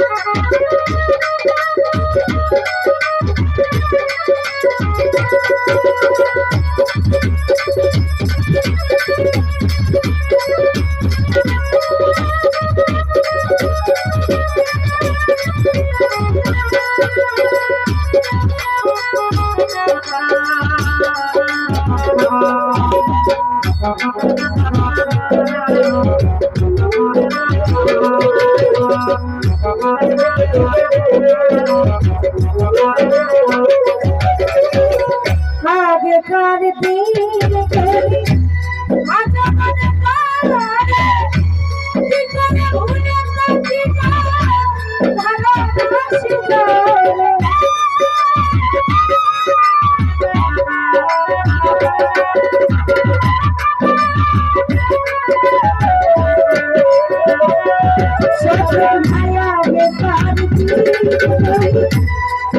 সর্বনাশ লোকে বলে সর্বনাশ জগৎ গজনী বলতে পারি ভুলিয়ে বলতে পারি আগেকার দিন করি